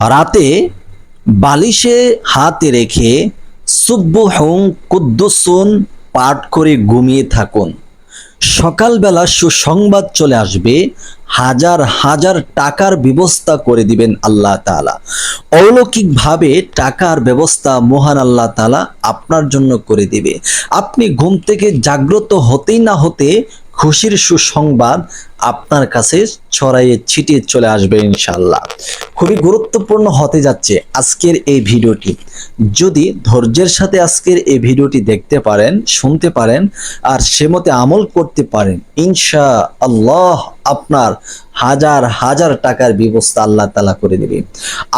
রাতে বালিশে হাতে রেখে সুব্বুহুং কুদ্দুসুন পাঠ করে ঘুমিয়ে থাকুন। সকালবেলা সুসংবাদ চলে আসবে, হাজার হাজার টাকার ব্যবস্থা করে দিবেন আল্লাহ তাআলা। অলৌকিকভাবে টাকার ব্যবস্থা মহান আল্লাহ তালা আপনার জন্য করে দিবে। আপনি ঘুম থেকে জাগ্রত হতেই না হতে খুশির সুসংবাদ আপনার কাছে ছড়াইয়ে ছিটিয়ে চলে আসবে ইনশাল্লাহ খুবই গুরুত্বপূর্ণ হতে যাচ্ছে আজকের এই ভিডিওটি। যদি ধৈর্যের সাথে আজকের এই ভিডিওটি দেখতে পারেন, শুনতে পারেন, আর সে মতে আমল করতে পারেন ইনশা আল্লাহ আপনার হাজার হাজার টাকার ব্যবস্থা আল্লাহ তালা করে দেবে।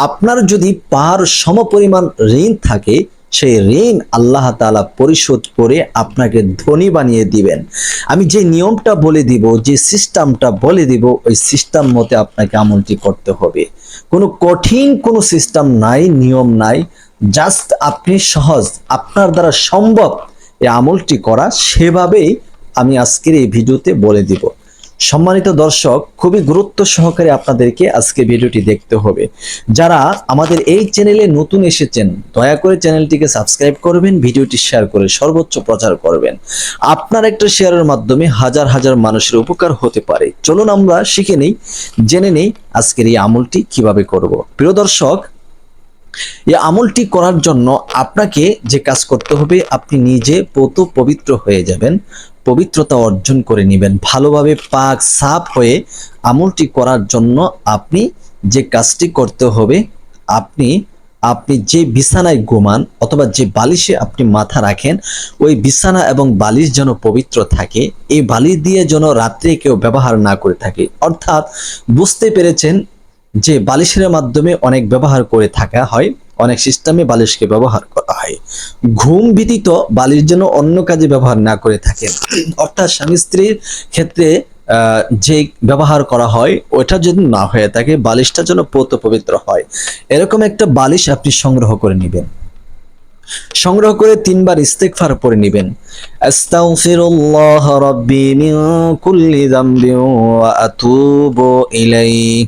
আপনার যদি পাহাড় সমপরিমাণ ঋণ থাকে সেই ঋণ আল্লাহ তাআলা পরিশোধ করে আপনাকে ধনী বানিয়ে দিবেন। আমি যে নিয়মটা বলে দিব, যে সিস্টেমটা বলে দিব, ওই সিস্টেম মতে আপনাকে আমলটি করতে হবে। কোনো কঠিন কোনো সিস্টেম নাই, নিয়ম নাই, জাস্ট আপনি সহজ, আপনার দ্বারা সম্ভব এই আমলটি করা, সেভাবেই আমি আজকের এই ভিডিওতে বলে দিব। সম্মানিত দর্শক, খুবই গুরুত্ব সহকারে আপনাদেরকে আজকে ভিডিওটি দেখতে হবে। যারা আমাদের এই চ্যানেলে নতুন এসেছেন, দয়া করে চ্যানেলটিকে সাবস্ক্রাইব করবেন, ভিডিওটি শেয়ার করে সর্বোচ্চ প্রচার করবেন। আপনার একটা শেয়ারের মাধ্যমে হাজার হাজার মানুষের উপকার হতে পারে। চলুন আমরা শিখে নেই, জেনে নেই আজকের এই আমলটি কীভাবে করব। প্রিয় দর্শক এই আমলটি করার জন্য আপনাকে যে কাজ করতে হবে, আপনি নিজে পত পবিত্র হয়ে যাবেন, পবিত্রতা অর্জন করে নেবেন। ভালোভাবে পাক, সাফ হয়ে আমলটি করার জন্য আপনি যে কাজটি করতে হবে, আপনি আপনি যে বিছানায় ঘুমান অথবা যে বালিশে আপনি মাথা রাখেন, ওই বিছানা এবং বালিশ যেন পবিত্র থাকে, এই বালিশ দিয়ে যেন রাত্রে কেউ ব্যবহার না করে থাকে। অর্থাৎ বুঝতে পেরেছেন যে বালিশের মাধ্যমে অনেক ব্যবহার করে থাকা হয়, অনেক সিস্টেমে বালিশকে ব্যবহার করা হয়। ঘুম ব্যতীত বালিশ যেন অন্য কাজে ব্যবহার না করে থাকেন। অর্থাৎ স্বামী স্ত্রীর ক্ষেত্রে যে ব্যবহার করা হয় ওটা যদি না হয়ে থাকে, বালিশটা যেন পৌত পবিত্র হয়। এরকম একটা বালিশ আপনি সংগ্রহ করে নেবেন। সংগ্রহ করে তিনবার ইস্তেগফার পড়ে নেবেন। আস্তাগফিরুল্লাহ রাব্বি মিন কুল্লি ওয়া আতুবু ইলাইহি।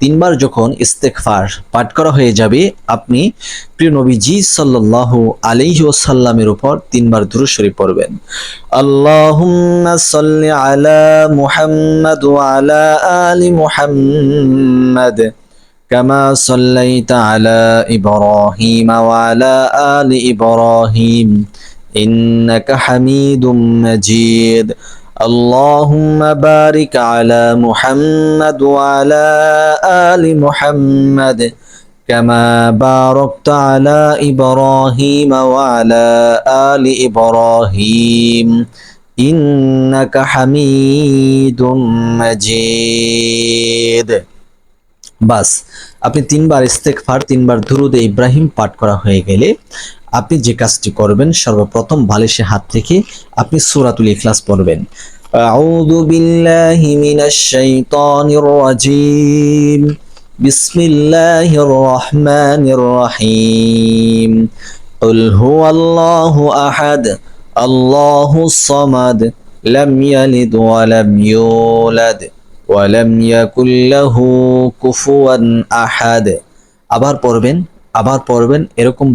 তিনবার যখন ইস্তেগফার পাঠ করা হয়ে যাবে আপনি প্রিয় নবীজি সাল্লাল্লাহু আলাইহি ওয়াসাল্লামের উপর তিনবার দুরূদ শরীফ পড়বেন আল্লাহুম্মা সাল্লি আলা মুহাম্মাদ ওয়া আলা আলি মুহাম্মাদ كما صليت على إبراهيم وعلى آل إبراهيم إنك حميد مجيد اللهم بارك على محمد وعلى آل محمد كما باركت على إبراهيم وعلى آل إبراهيم إنك حميد مجيد বাস আপনি তিনবার ইস্তেকফার তিনবার দুরুদে ইব্রাহিম পাঠ করা হয়ে গেলে আপনি যে কাজটি করবেন সর্বপ্রথম বালিশে হাত রেখে আপনি সূরাতুল ইখলাস পড়বেন আউযু বিল্লাহি মিনাশ শাইতানির রাজিম বিসমিল্লাহির রহমানির রহিম قل هو الله أحد الله الصمد لم يلد ولم يولد ওয়ালাম ইয়াকুল লাহু কুফুয়ান আহাদ আবার পড়বেন আবার পড়বেন এরকম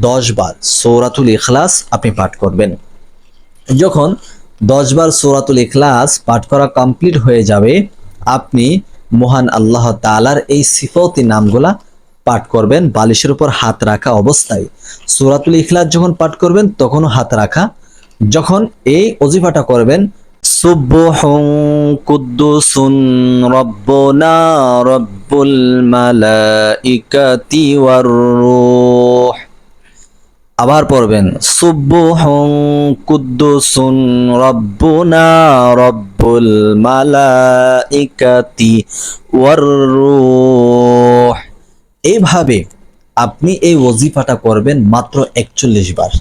ভাবে দশ বার সৌরাতুল ইখলাস আপনি পাঠ করবেন। যখন দশ বার সৌরাতুল ইখলাস পাঠ করা কমপ্লিট হয়ে যাবে, আপনি মহান আল্লাহ তাআলার এই সিফতি নামগুলা পাঠ করবেন, বালিশের উপর হাত রাখা অবস্থায়। সূরাতুল ইখলাস যখন পাঠ করবেন, তখনও হাত রাখা। যখন এই অজিফাটা করবেন, সুবহুন কুদ্দুসুন রব্বুনা রব্বুল মালাইকাতি ওয়ার রূহ। আবার পড়বেন, সুবহুন কুদ্দুসুন রব্বুনা রব্বুল মালাইকাতি ওয়ার রূহ। এইভাবে আপনি এই ওজিফাটা করবেন মাত্র একচল্লিশ বার,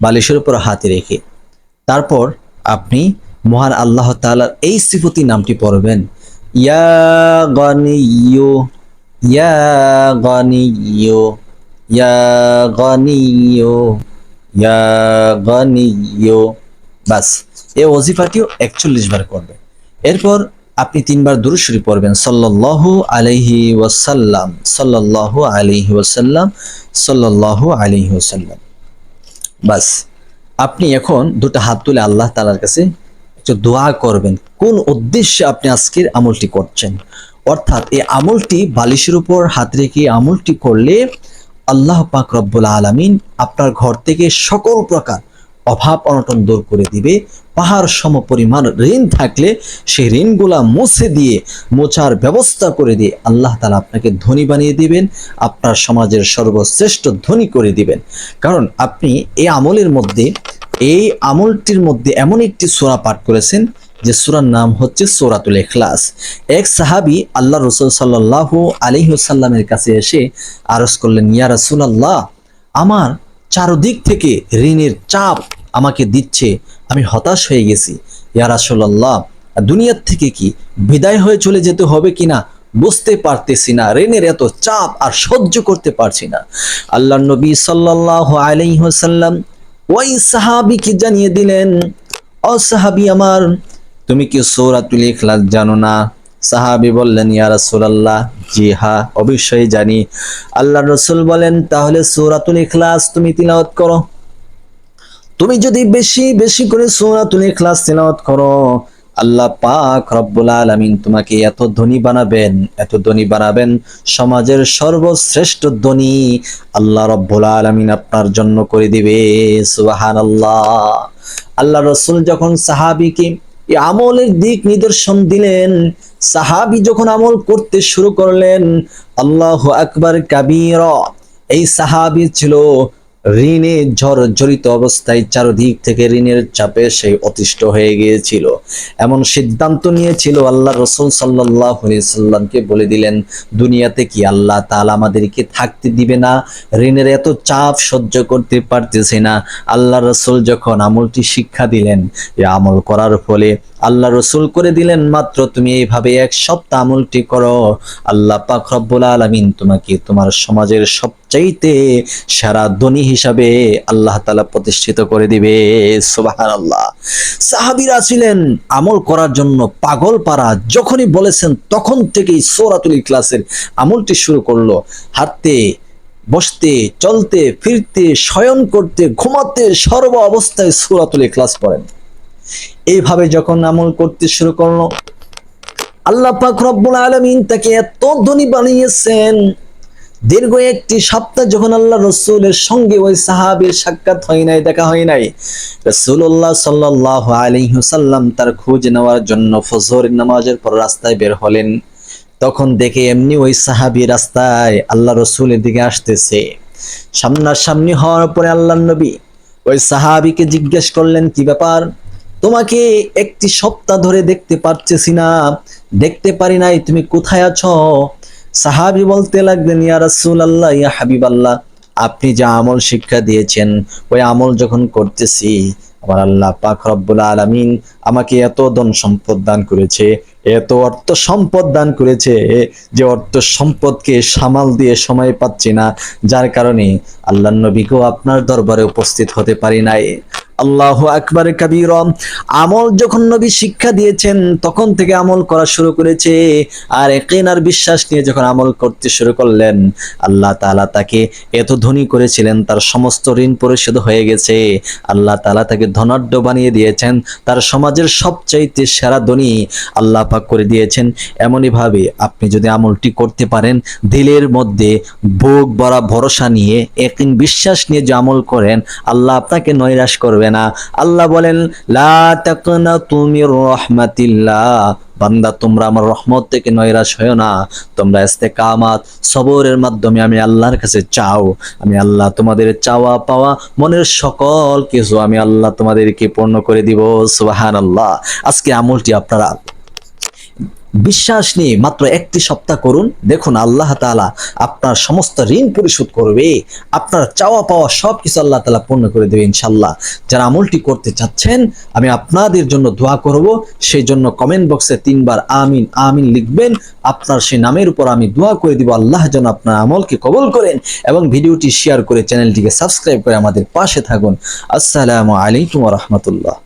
বালিশের উপর হাতে রেখে। তারপর আপনি মহান আল্লাহ তাআলার এই সিফতি নামটি পড়বেন, ইয়া গনিয়ু ইয়া গনিয়ো ইয়া গনিয়ো ইয়া গনিয়ো বাস এই ওজিফাটিও একচল্লিশ বার করবে। এরপর আপনি তিনবার দুরুশরী পড়বেন। সাল্লাল্লাহু আলাইহি ওয়াসাল্লাম, সাল্লাল্লাহু আলাইহি ওয়াসাল্লাম, সাল্লাল্লাহু আলাইহি ওয়াসাল্লাম। বাস, আপনি এখন দুটো হাত তুলে আল্লাহ তালার কাছে একটু দোয়া করবেন। কোন উদ্দেশ্যে আপনি আজকের আমলটি করছেন? অর্থাৎ এই আমলটি বালিশের উপর হাত রেখে আমলটি করলে আল্লাহ পাক রব্বুল আলামিন আপনার ঘর থেকে সকল প্রকার অভাব অনটন দূর করে দিবে। পাহাড় সম পরিমাণ ঋণ থাকলে সেই ঋণগুলা মুছে দিয়ে, মোছার ব্যবস্থা করে দিয়ে আল্লাহ তালা আপনাকে ধনী বানিয়ে দিবেন, আপনার সমাজের সর্বশ্রেষ্ঠ ধনী করে দিবেন। কারণ আপনি এই আমলের মধ্যে, এই আমলটির মধ্যে এমন একটি সোরা পাঠ করেছেন যে সুরার নাম হচ্ছে সোরাতুল এখলাস এক সাহাবি আল্লাহ রসুল সাল্লাহ আলিহাসাল্লামের কাছে এসে আরজ করলেন, ইয়া রসুল রাসূলুল্লাহ, আমার চারদিক থেকে ঋণের চাপ আমাকে দিচ্ছে, আমি হতাশ হয়ে গেছি। ইয়া রাসূলুল্লাহ, দুনিয়ার থেকে কি বিদায় হয়ে চলে যেতে হবে কিনা বুঝতে পারতেছি না, ঋণের এত চাপ আর সহ্য করতে পারছি না। আল্লাহ নবী সাল্লাল্লাহু আলাইহি ওয়াসাল্লাম ওই সাহাবীকে জানিয়ে দিলেন, ও সাহাবী আমার তুমি কি সূরাতুল ইখলাস জানো না? সাহাবি বললেন, ইয়া রাসূলুল্লাহ। জি হ্যাঁ অবশ্যই জানি। আল্লাহ রসুল বলেন, তাহলে সূরাতুল ইখলাস তুমি তিলাওয়াত করো। তুমি যদি বেশি বেশি করে সূরাতুল ইখলাস তিলাওয়াত করো, আল্লাহ পাক রব্বুল আলামিন তোমাকে এত ধনী বানাবেন, এত ধনী বানাবেন, সমাজের সর্বশ্রেষ্ঠ ধনী আল্লাহ রব্বুল আলামিন আপনার জন্য করে দিবে, সুবহানাল্লাহ। আল্লাহ রসুল যখন সাহাবীকে এই আমলের দিক নিদর্শন দিলেন। সাহাবি যখন আমল করতে শুরু করলেন, আল্লাহ আকবার কাবীর। এই সাহাবি ছিল ঋণে জড়িত অবস্থায় চারদিক থেকে ঋণের চাপে সে অতিষ্ঠ হয়ে গিয়েছিল। এমন সিদ্ধান্ত নিয়েছিল আল্লাহ রসুল সাল্লাহ সাল্লামকে বলে দিলেন, দুনিয়াতে কি আল্লাহ তাআলা আমাদেরকে থাকতে দিবে না? ঋণের এত চাপ সহ্য করতে পারতেছে না। আল্লাহ রসুল যখন আমলটি শিক্ষা দিলেন আমল করার ফলে আল্লাহ রসুল করে দিলেন, মাত্র তুমি এইভাবে এক সপ্তাহ আমলটি করো। আল্লাহ পাক রব্বুল আলামিন তোমাকে তোমার সমাজের সবচাইতে সারা ধনী হিসাবে আল্লাহ তালা প্রতিষ্ঠিত করে দিবে। সুবহানাল্লাহ। সাহাবীরা ছিলেন আমল করার জন্য পাগল পারা যখনই বলেছেন, তখন থেকেই সূরাতুল ইখলাসের আমলটি শুরু করল। হাঁটতে, বসতে, চলতে, ফিরতে, শয়ন করতে, ঘুমাতে সর্ব অবস্থায় সূরাতুল ইখলাস পড়েন। এইভাবে যখন আমল করতে শুরু করল, আল্লাহ পাক রব্বুল আলামিন তাকে এত ধনী বানিয়েছেন। দীর্ঘ একটি সপ্তাহ যখন আল্লাহ রসুলের সঙ্গে ওই সাহাবীর সাক্ষাৎ হয় নাই, দেখা হয় নাই রসুল্লাহ সাল্লাহ আলিহাসাল্লাম তার খোঁজ নেওয়ার জন্য ফজরের নামাজের পর রাস্তায় বের হলেন। তখন দেখে এমনি ওই সাহাবী রাস্তায় আল্লাহ রসুলের দিকে আসতেছে। সামনাসামনি হওয়ার পরে আল্লাহ নবী ওই সাহাবীকে জিজ্ঞেস করলেন, কি ব্যাপার? তোমাকে একটি সপ্তাহ ধরে দেখতে পারতেছি না। দেখতে পারি নাই, তুমি কোথায় আছো? সাহাবি বলতে লাগলেন, ইয়া রাসুল আল্লাহ ইয়া হাবিব আল্লাহ আপনি যা আমল শিক্ষা দিয়েছেন, ওই আমল যখন করতেছি, আমার আল্লাহ পাক রব্বুল আলমিন আমাকে এত ধন সম্পদ দান করেছে এত অর্থ সম্পদ দান করেছে যে অর্থ সম্পদকে সামাল দিয়ে সময় পাচ্ছি না, যার কারণে আল্লাহ নবীকেও আপনার দরবারে উপস্থিত হতে পারি নাই। আল্লাহ আকবার কাবির। আমল যখন নবী শিক্ষা দিয়েছেন, তখন থেকে আমল করা শুরু করেছে। আর একেন আর বিশ্বাস নিয়ে যখন আমল করতে শুরু করলেন, আল্লাহ তাআলা তাকে এত ধনী করেছিলেন, তার সমস্ত ঋণ পরিশোধ হয়ে গেছে। আল্লাহ তাআলা তাকে ধনাঢ্য বানিয়ে দিয়েছেন, তার সমাজের সবচাইতে সেরা ধনী আল্লাহ পাক করে দিয়েছেন। এমনই ভাবে আপনি যদি আমলটি করতে পারেন, দিলের মধ্যে বুক ভরা ভরসা নিয়ে একদিন বিশ্বাস নিয়ে যে আমল করেন, আল্লাহ আপনাকে নৈরাশ করবে না। আল্লাহ বলেন তুমি বান্দা, তোমরা আমার রহমত থেকে নৈরাশ হয়েও না। তোমরা ইস্তেকামাত, সবরের মাধ্যমে আমি আল্লাহর কাছে চাও। আমি আল্লাহ তোমাদের চাওয়া পাওয়া মনের সকল কিছু আমি আল্লাহ তোমাদেরকে পূর্ণ করে দিব। সুবাহান আল্লাহ আজকে আমলটি আপনারা বিশ্বাস নিয়ে মাত্র একটি সপ্তাহ করুন। দেখুন আল্লাহ তাআলা আপনার সমস্ত ঋণ পরিশোধ করবে। আপনার চাওয়া পাওয়া সব কিছু আল্লাহ তাআলা পূর্ণ করে দেবে ইনশাল্লাহ যারা আমলটি করতে চাচ্ছেন, আমি আপনাদের জন্য দোয়া করব। সেই জন্য কমেন্ট বক্সে তিনবার আমিন আমিন লিখবেন। আপনার সেই নামের উপর আমি দোয়া করে দিব। আল্লাহ যেন আপনার আমলকে কবল করেন এবং ভিডিওটি শেয়ার করে চ্যানেলটিকে সাবস্ক্রাইব করে আমাদের পাশে থাকুন। আসসালামু আলাইকুম রহমতুল্লাহ।